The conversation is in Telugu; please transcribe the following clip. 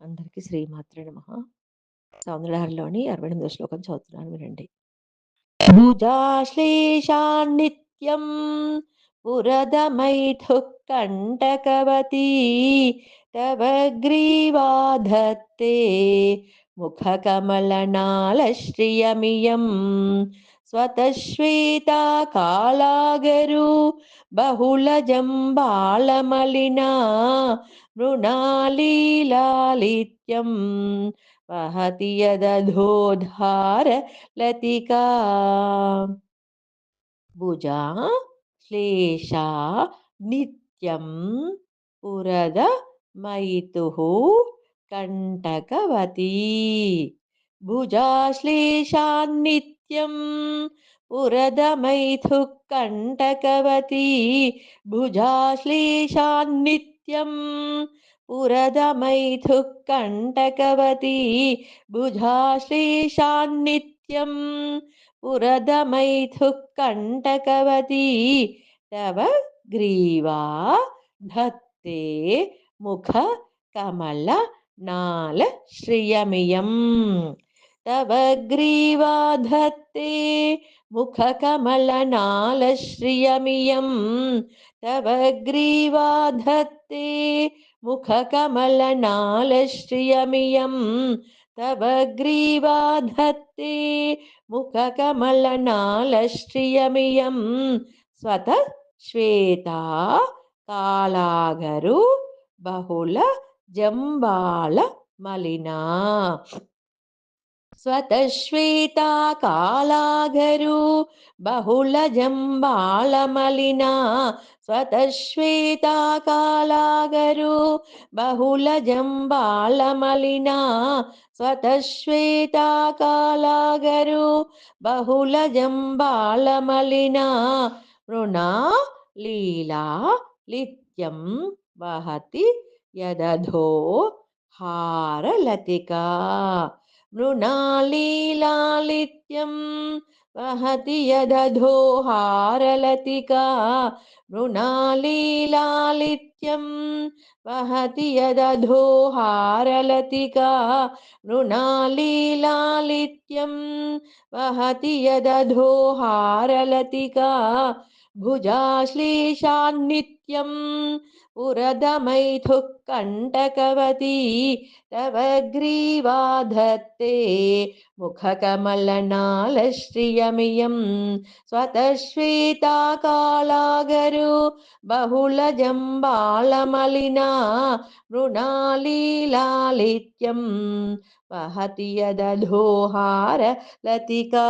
అందరికీ శ్రీమాత్రే నమః. సౌందర్యలహరిలోని 68వ శ్లోకం చదువుతున్నాను వినండి. భుజాశ్లేషాన్నిత్యం పురదమైథుః కంటకవతీ తవ గ్రీవాధత్తే ముఖకమలనాళశ్రియమియం స్వతశ్వేతాకాలాగరు బహుళజంబాళమలినా మృణాలీలాలిత్యం వహతి యదధోద్ధారలతికా భుజా శ్లేషా నిత్యం పురద మైతుః కంటకవతీ. నిత్యం పురదమైథు కంటకవతీ భుజాశ్లేషాన్నిత్యం పురదమైథు కంటకవతీ భుజాశ్లేషాన్నిత్యం పురదమైథు కంటకవతీ తవ గ్రీవా ధత్తే ముఖ కమల నాల శ్రియమియం. तव ग्रीवा धत्ते मुख कमल नाल श्रियमियं तव ग्रीवा धत्ते मुख कमल नाल श्रियमियं तव ग्रीवा धत्ते मुख कमल नाल श्रियमियं स्वत श्वेता కాలాగరు బహుళ జంబాళ మలినా स्वतश्वेताकालाघरू बहुलजम्बालमलिना स्वतश्वेताकालाघरू बहुलजम्बालमलिना स्वतश्वेताकालाघरू बहुलजम्बालमलिना मृणा लीला लित्यं वहति यदधो हारलतिका మృణాళీలాలిత్యం వహతి యదధోహారలతికా మృణాళీలాలిత్యం వహతి యదధోహారలతికా మృణాళీలాలిత్యం వహతి యదధోహారలతికా भुजाश्लेषान्नित्यं पुरदमैथुः कण्टकवती तव ग्रीवा धत्ते मुखकमलनालश्रियमियं स्वतश्वेताकालागरु बहुलजम्बाळमलिना मृणालीलालित्यं वहति यदधोहार लतिका